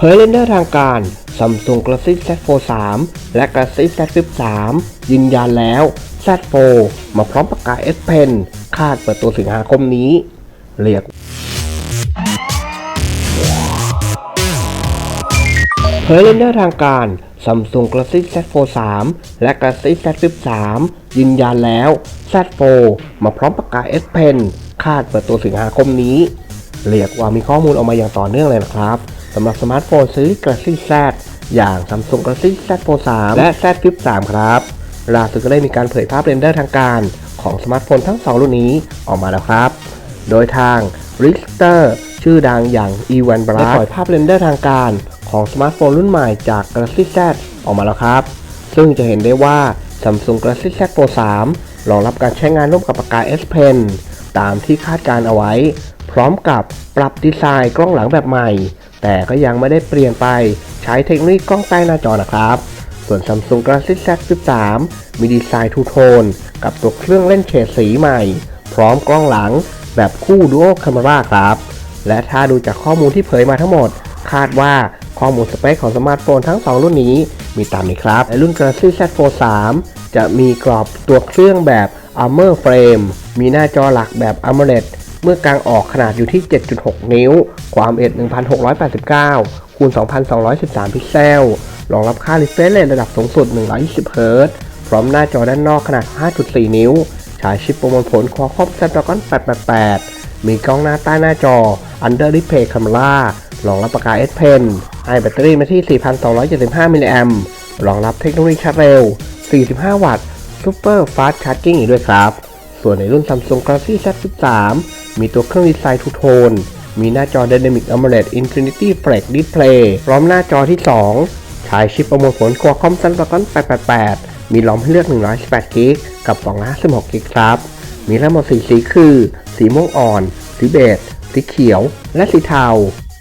เผยเรนเดอร์ทางการ Samsung Galaxy Z Fold 3และ Galaxy Z Flip 3ยืนยันแล้ว Z Fold มาพร้อมปากกา S Pen คาดเปิดตัวสิงหาคมนี้ เรียกเผยเรนเดอร์ทางการ Samsung Galaxy Z Fold 3และ Galaxy Z Flip 3ยืนยันแล้ว Z Fold มาพร้อมปากกา S Pen คาดเปิดตัวสิงหาคมนี้ เรียกว่ามีข้อมูลออกมาอย่างต่อเนื่องเลยนะครับ สำหรับสมาร์ทโฟนซีรีส์ Galaxy Z อย่าง Samsung Galaxy Z Fold 3 และ Z Flip 3 ครับล่าสุดก็ได้มีการเผยภาพเรนเดอร์ทางการของสมาร์ทโฟนทั้ง 2 รุ่นนี้ออกมาแล้วครับ โดยทาง r i s t e r ชื่อดังอย่าง e w a n b r a ได้ปล่อยภาพเรนเดอร์ทางการของสมาร์ทโฟนรุ่นใหม่จาก Galaxy Z ออกมาแล้วครับ ซึ่งจะเห็นได้ว่า Samsung Galaxy Z Fold 3รองรับการใช้งานร่วมกับปากกา S Pen ตามที่คาดการเอาไว้ พร้อมกับปรับดีไซน์กล้องหลังแบบใหม่ แต่ก็ยังไม่ได้เปลี่ยนไปใช้เทคโนโลยีกล้องใต้หน้าจอนะครับ ส่วน Samsung Galaxy Z Flip 3มีดีไซน์ทูโทนกับตัวเครื่องเล่นเฉดสีใหม่ พร้อมกล้องหลังแบบคู่ Dual Camera ครับ และถ้าดูจากข้อมูลที่เผยมาทั้งหมด คาดว่าข้อมูลสเปคของสมาร์ทโฟนทั้ง 2 รุ่นนี้มีตามนี้ครับในรุ่น Galaxy Z Fold 3จะมีกรอบตัวเครื่องแบบ Armor Frame มีหน้าจอหลักแบบ AMOLED เมื่อกลางออกขนาดอยู่ที่ 7.6 นิ้ว ความเอ็ด1689 คูณ 2213 พิกเซล รองรับค่า refresh rate ระดับสูงสุด 120 Hz พร้อมหน้าจอด้านนอกขนาด 5.4 นิ้วใช้ชิปประมวลผล Qualcomm Snapdragon 888 มีกล้องหน้าใต้หน้าจอ Under Display Camera รองรับปากกา S Pen ให้แบตเตอรี่มาที่ 4,275 มิลลิแอมป์รองรับเทคโนโลยีชาร์จเร็ว 45 วัตต์ Super Fast Charging อีกด้วยครับ ส่วนในรุ่น Samsung Galaxy Z Flip 3 มีตัวเครื่องดีไซน์ทูโทน มีหน้าจอ Dynamic AMOLED Infinity Flex Display พร้อมหน้าจอที่ 2 ใช้ชิปประมวลผล Qualcomm Snapdragon 888 มีล้อมให้เลือก 118กิกกับ 256กิกครับ มีทั้งหมดสีสีคือ สีม่วงอ่อน สีเบจ สีเขียว และสีเทา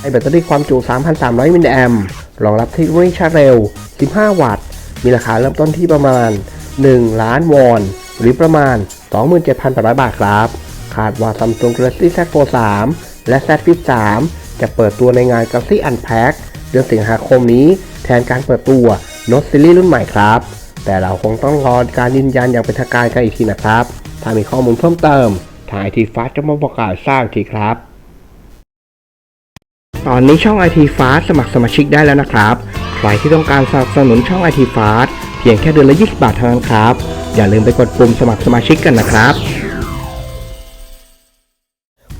ให้แบตเตอรี่ความจุ 3,300 มิลลิแอมป์รองรับเทคโนโลยีชาร์จเร็ว 15 วัตต์ มีราคาเริ่มต้นที่ประมาณ 1 ล้านวอน หรือประมาณ 27,800 บาทครับ คาดว่า Samsung Galaxy Z Fold 3 และ Z Flip 3 จะเปิดตัวในงาน Galaxy Unpack เดือนสิงหาคมนี้ แทนการเปิดตัว Note Series รุ่นใหม่ครับ แต่เราคงต้องรอการยืนยันอย่างเป็นทางการกันอีกทีนะครับ ถ้ามีข้อมูลเพิ่มเติมทางไอทีฟ้าจะมาประกาศทราบอีกทีครับ ตอนนี้ช่อง IT Fast สมัครสมาชิกได้แล้วนะครับ ใครที่ต้องการสนับสนุนช่อง IT Fast เพียงแค่เดือนละ 20 บาทเท่านั้นครับ อย่าลืมไปกดปุ่มสมัครสมาชิกกันนะครับ